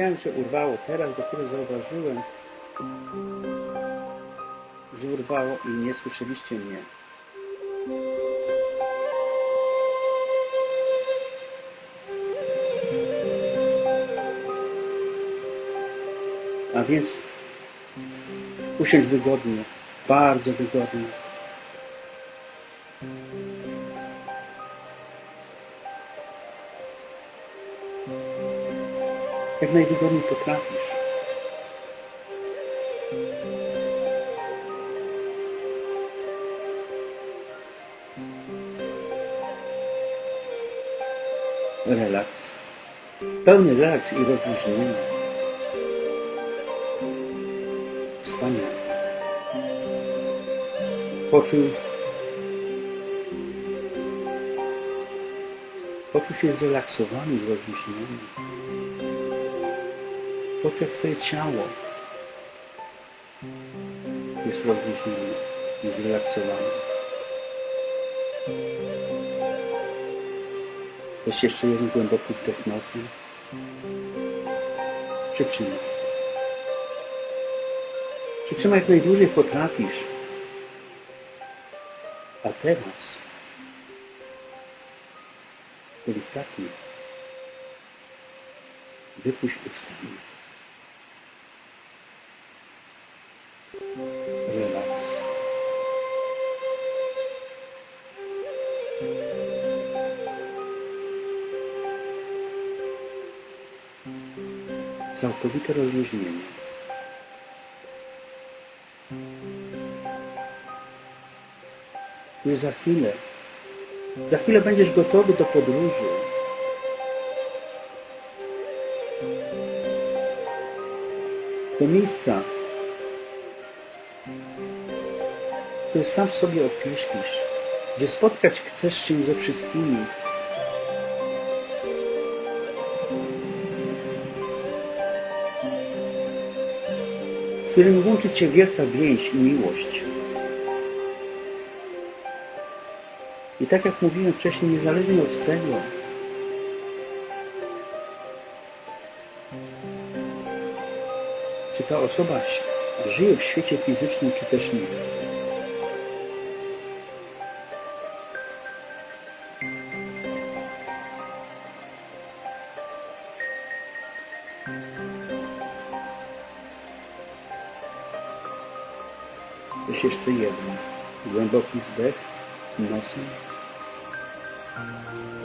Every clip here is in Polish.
Myślałem, że urwało. Teraz dopiero zauważyłem, że urwało i nie słyszeliście mnie. A więc usiądź wygodnie, bardzo wygodnie. Jak najwygodniej potrafisz. Relaks. Pełny relaks i rozluźnienie. Wspaniale. Poczuj, poczuj się zrelaksowany rozluźniony. Poczuj, jak twoje ciało jest rozluźnione i zrelaksowane. Weź jeszcze jeden głęboki wdech nosem. Przytrzymaj. Przytrzymaj jak najdłużej potrafisz. A teraz delikatnie wypuść ustami. Całkowite rozluźnienie. Już za chwilę, za chwilę będziesz gotowy do podróży. Do miejsca, które sam sobie określisz, gdzie spotkać chcesz się ze wszystkimi. Którym łączy Cię wielka więź i miłość. I tak jak mówiłem wcześniej, niezależnie od tego, czy ta osoba żyje w świecie fizycznym, czy też nie. Głęboki wdech nosem.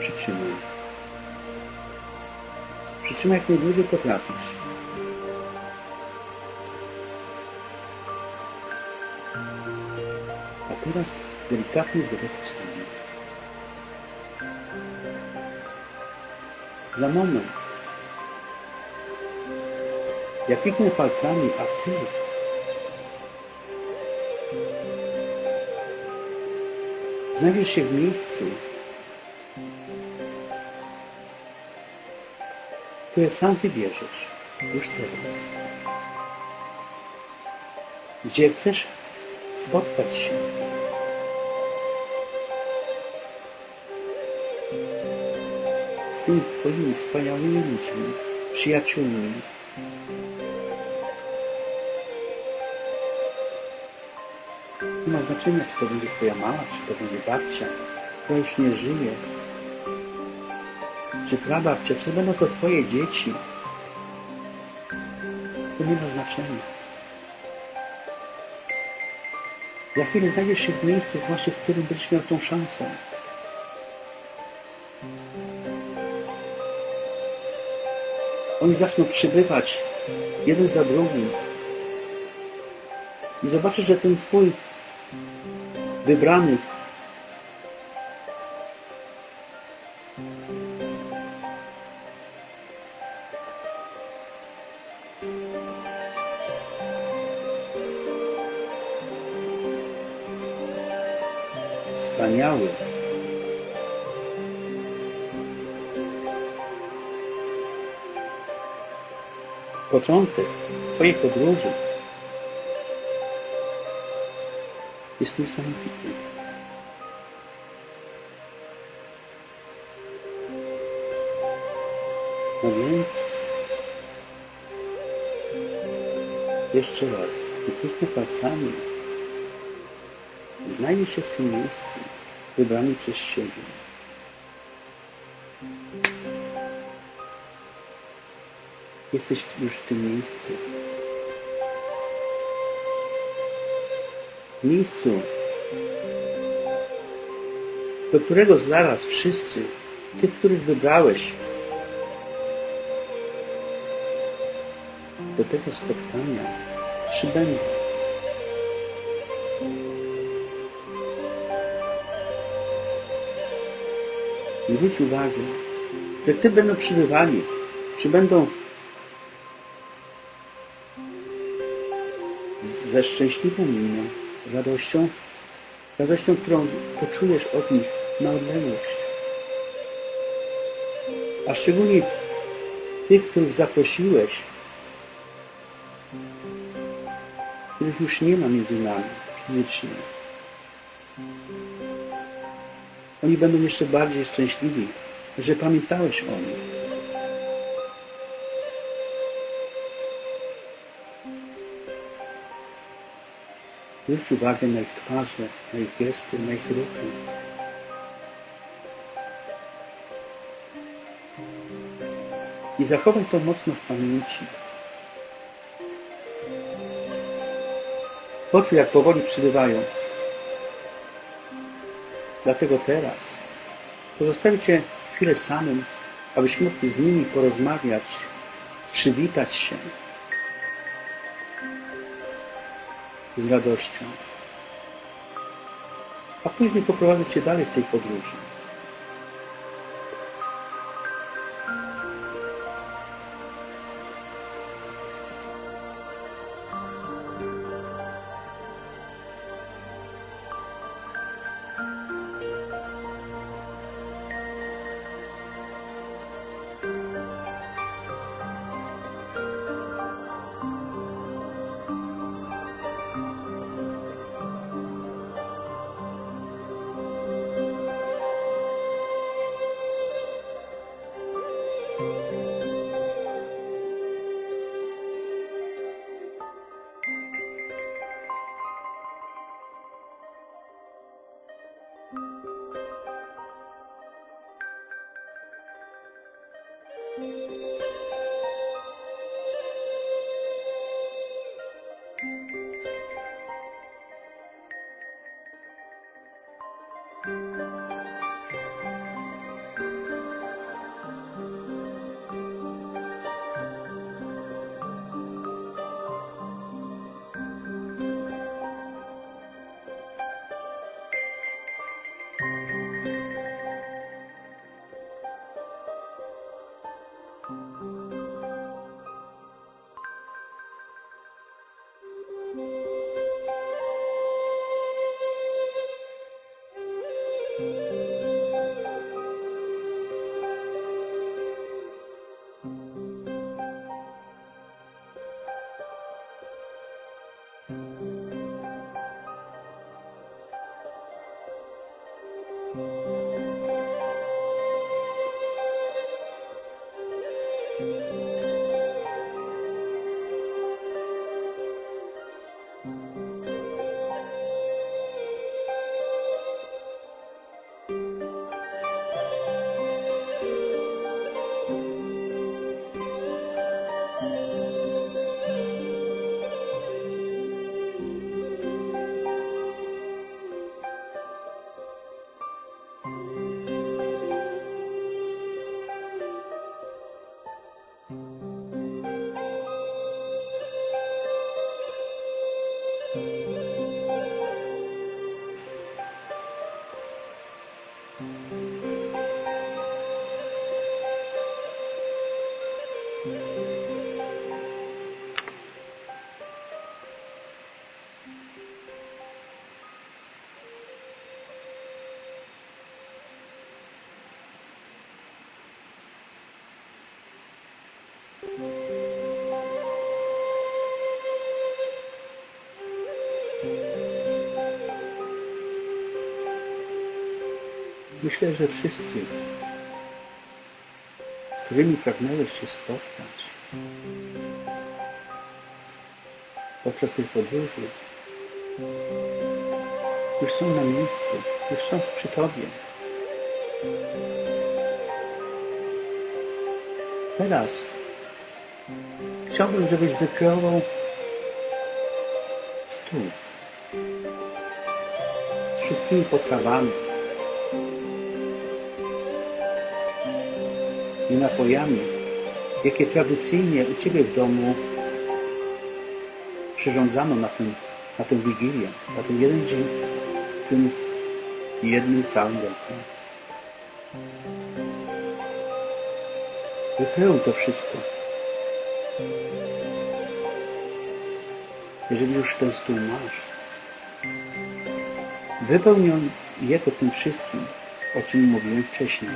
Przytrzymaj. Przytrzymaj jak najdłużej potrafisz. A teraz delikatnie wydech wstanie. Za moment. Jak kliknę palcami, a ty znajdziesz się w miejscu, które sam wybierzesz już teraz. Gdzie chcesz spotkać się. Z tymi Twoimi wspaniałymi ludźmi, przyjaciółmi. Nie ma znaczenia, czy to będzie Twoja mama, czy to będzie babcia, która już nie żyje, czy prababcia, czy będą to Twoje dzieci. To nie ma znaczenia. Za chwilę znajdziesz się w miejscu właśnie, w którym będziesz miał tą szansę. Oni zaczną przybywać jeden za drugim. I zobaczysz, że ten Twój wybrany wspaniały początek Twojej podróży jest niesamowity. No więc Jeszcze raz, wypychnie palcami. Znajdzie się w tym miejscu, wybrani przez siebie. Jesteś już w tym miejscu. Miejscu, do którego zaraz wszyscy, tych, których wybrałeś, do tego spotkania przybędą. Zwróć uwagę, że Ty będą przybywali, przybędą ze szczęśliwą miną, radością, radością, którą poczujesz od nich na odległość. A szczególnie tych, których zaprosiłeś, których już nie ma między nami fizycznie. Oni będą jeszcze bardziej szczęśliwi, że pamiętałeś o nich. Zwróć uwagę na ich twarze, na ich gesty, na ich ruchy. I zachowaj to mocno w pamięci. Poczuj, jak powoli przybywają. Dlatego teraz pozostawię Cię chwilę samym, abyś mógł z nimi porozmawiać, przywitać się z radością. A później poprowadzę Cię dalej w tej podróży. Myślę, że wszyscy, którymi pragnąłeś się spotkać, podczas tej podróży już są na miejscu, już są przy Tobie. Teraz chciałbym, żebyś wykreował stół z wszystkimi potrawami i napojami, jakie tradycyjnie u Ciebie w domu przyrządzano na, ten, na tę Wigilię, na ten jeden dzień, w tym jednym całym roku. Wykreuj to wszystko. Jeżeli już ten stół masz, wypełnij jego tym wszystkim, o czym mówiłem wcześniej.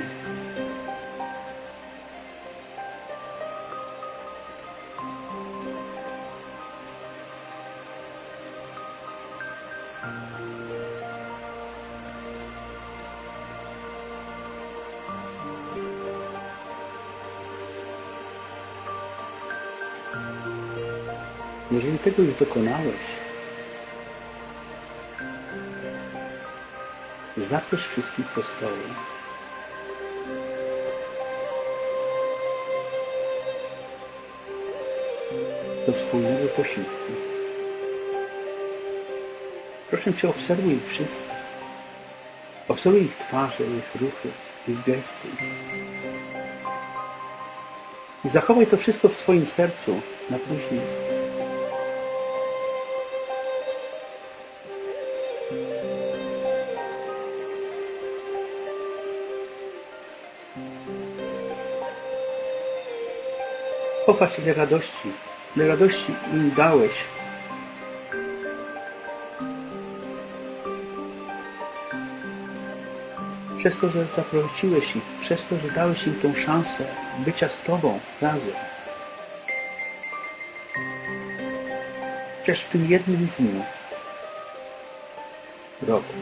Jeżeli tego już dokonałeś, zaproś wszystkich do stołu. Do wspólnego posiłku. Proszę Cię, obserwuj ich wszystkich. Obserwuj ich twarze, ich ruchy, ich gesty. I zachowaj to wszystko w swoim sercu na później. Popatrz, ile radości, ile radości im dałeś. Przez to, że zaprosiłeś ich, przez to, że dałeś im tą szansę bycia z Tobą razem. Chociaż w tym jednym dniu roku.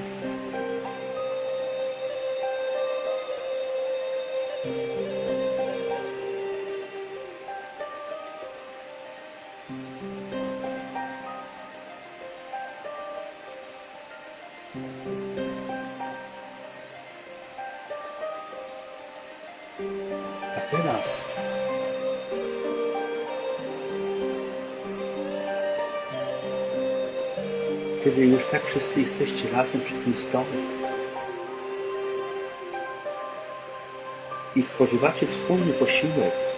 A teraz kiedy już tak wszyscy jesteście razem przy tym stole i spożywacie wspólny posiłek,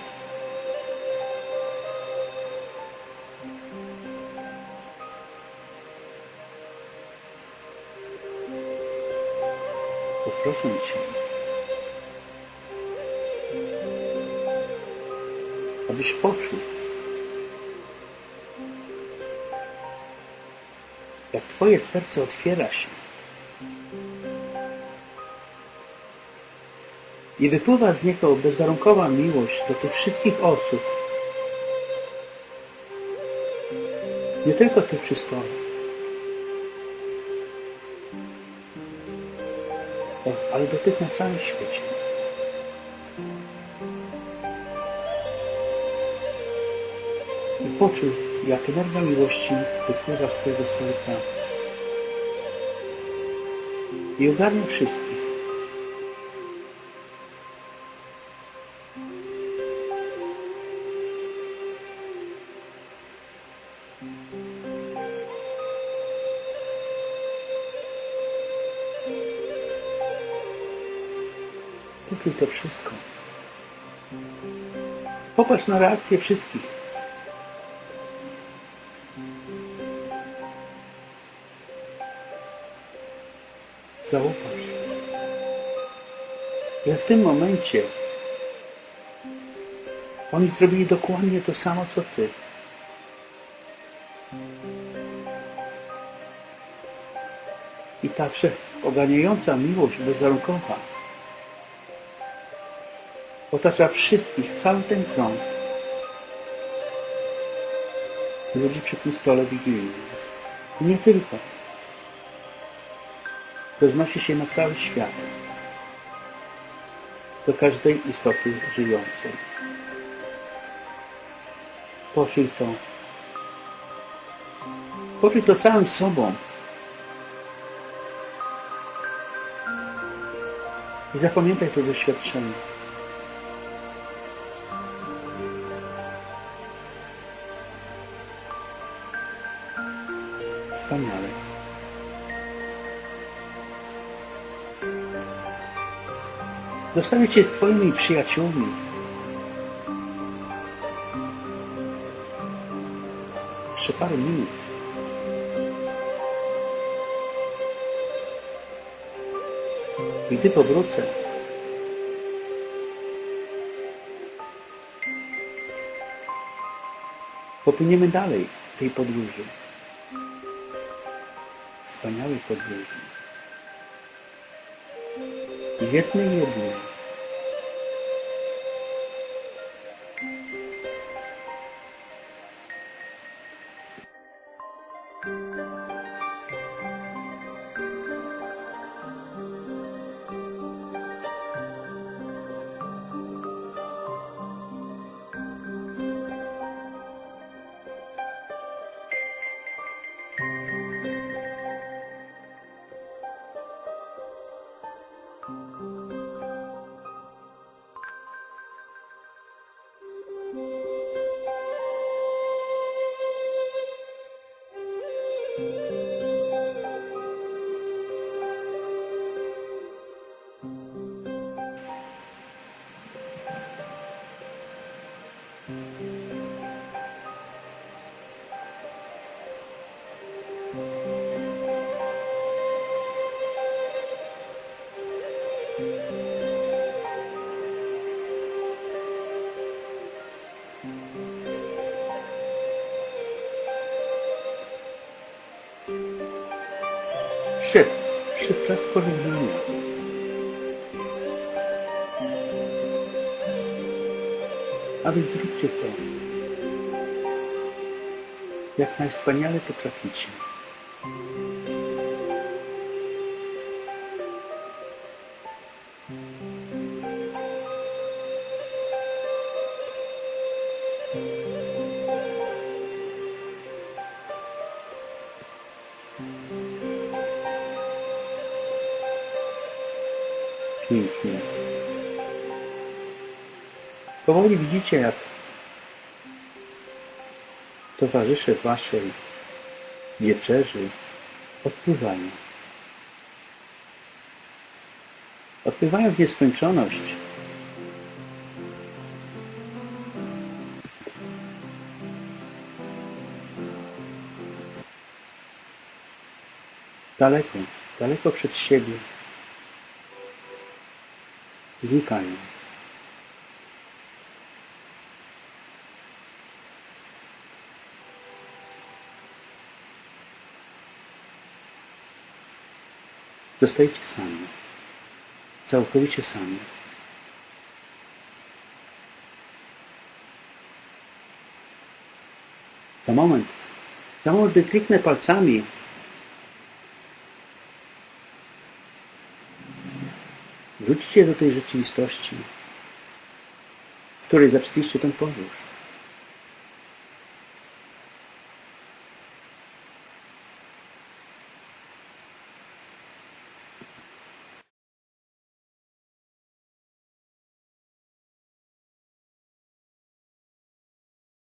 poproszę Cię, abyś poczuł, jak Twoje serce otwiera się i wypływa z niego bezwarunkowa miłość do tych wszystkich osób, nie tylko tych przy ale do tych na całym świecie. I poczuj, jak energia miłości wypływa z Twojego serca i ogarnia wszystkich. Popatrz na reakcję wszystkich. Zauważ, że w tym momencie oni zrobili dokładnie to samo, co ty. I ta wszechoganiająca miłość bezwarunkowa otacza wszystkich, cały ten krąg ludzi przy tym stole wigilijnym. Nie tylko. Roznosi się na cały świat. Do każdej istoty żyjącej. Poczuj to Poczuj to całym sobą. I zapamiętaj to doświadczenie. Zostawię Cię z Twoimi przyjaciółmi. Jeszcze parę minut. I gdy powrócę, popłyniemy dalej w tej podróży. Wspaniałej podróży. як не єдине. Czas pożegnania. A więc zróbcie to, jak najwspaniale potraficie. Pięknie. Powoli widzicie, jak towarzysze waszej wieczerzy odpływają. Odpływają w nieskończoność. Daleko, daleko przed siebie. Znikają. Zostajecie sami. Całkowicie sami. Za moment, za moment, gdy kliknę palcami, wróćcie do tej rzeczywistości, w której zaczęliście tę podróż.